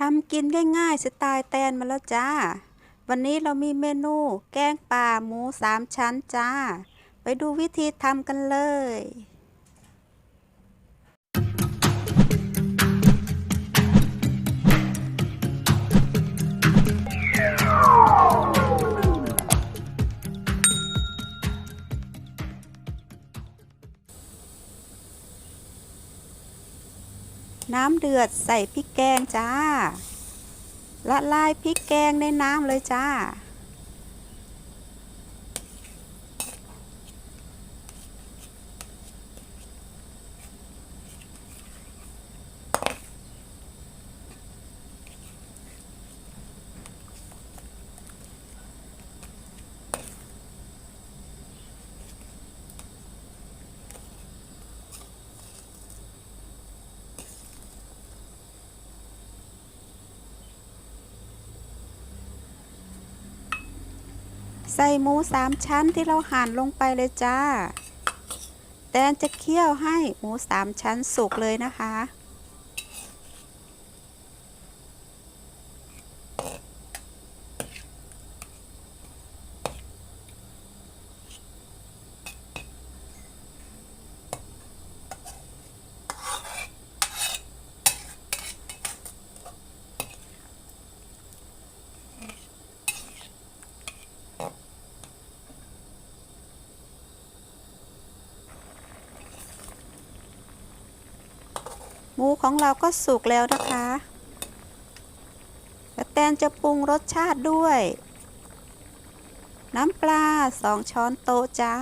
ทำกินง่ายๆสไตล์แตนมาแล้วจ้า วันนี้เรามีเมนูแกงป่าหมูสามชั้นจ้า ไปดูวิธีทำกันเลย น้ำเดือดใส่พริกแกงจ้า ละลายพริกแกงในน้ำเลยจ้า ใส่หมูสามชั้นที่เราหั่นลงไปเลยจ้า แตนจะเคี่ยวให้หมูสามชั้นสุกเลยนะคะ หมูของเราก็สุกแล้วนะคะแล้วแตนจะปรุงรสชาติด้วย น้ำปลาสองช้อนโต๊ะจ้า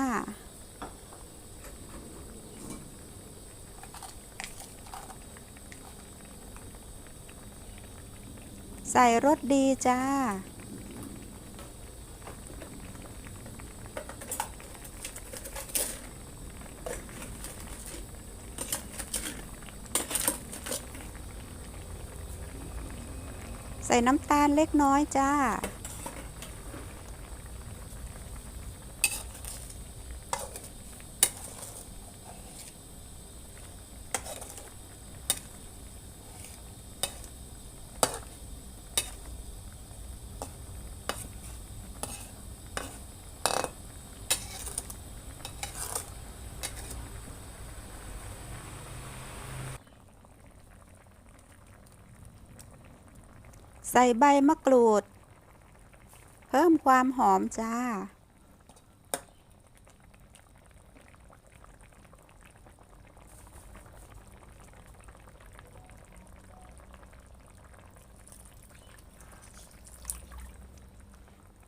ใส่รสดีจ้า ใส่น้ำตาลเล็กน้อยจ้า ใส่ใบมะกรูด เพิ่มความหอมจ้า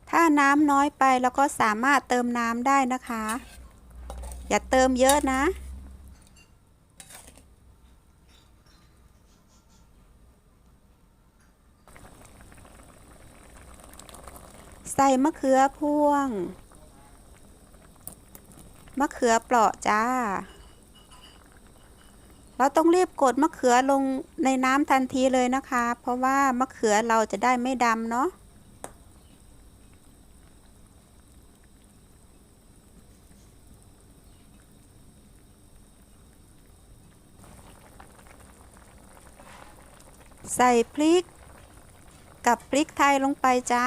ถ้าน้ำน้อยไปเราก็สามารถเติมน้ำได้นะคะ อย่าเติมเยอะนะ ใส่มะเขือพวง มะเขือเปราะจ้า เราต้องรีบกดมะเขือลงในน้ำทันทีเลยนะคะ เพราะว่ามะเขือเราจะได้ไม่ดำเนาะใส่พริก กับพริกไทยลงไปจ้า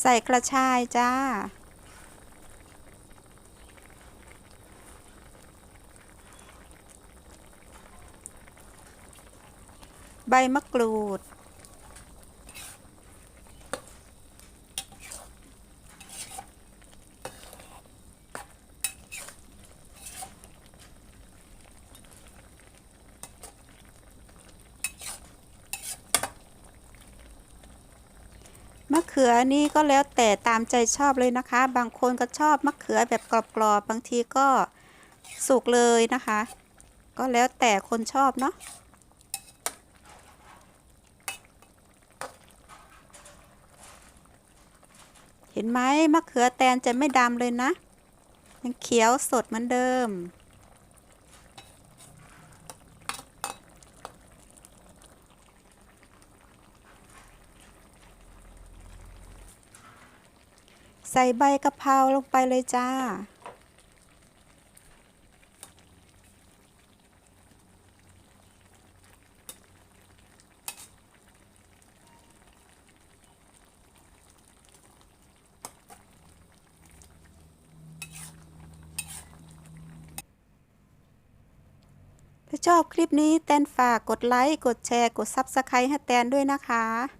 ใส่กระชายจ้า ใบมะกรูด มะเขือนี่ก็แล้วแต่ตามใจชอบเลยนะคะ บางคนก็ชอบมะเขือแบบกรอบๆ บางทีก็สุกเลยนะคะ ก็แล้วแต่คนชอบเนาะ เห็นไหมมะเขือแตนจะไม่ดำเลยนะ ยังเขียวสดเหมือนเดิม ใส่ใบกะเพราลงไปเลยจ้า ถ้าชอบคลิปนี้แตนฝากกดไลค์ กดแชร์ กด Subscribe ให้แตนด้วยนะคะ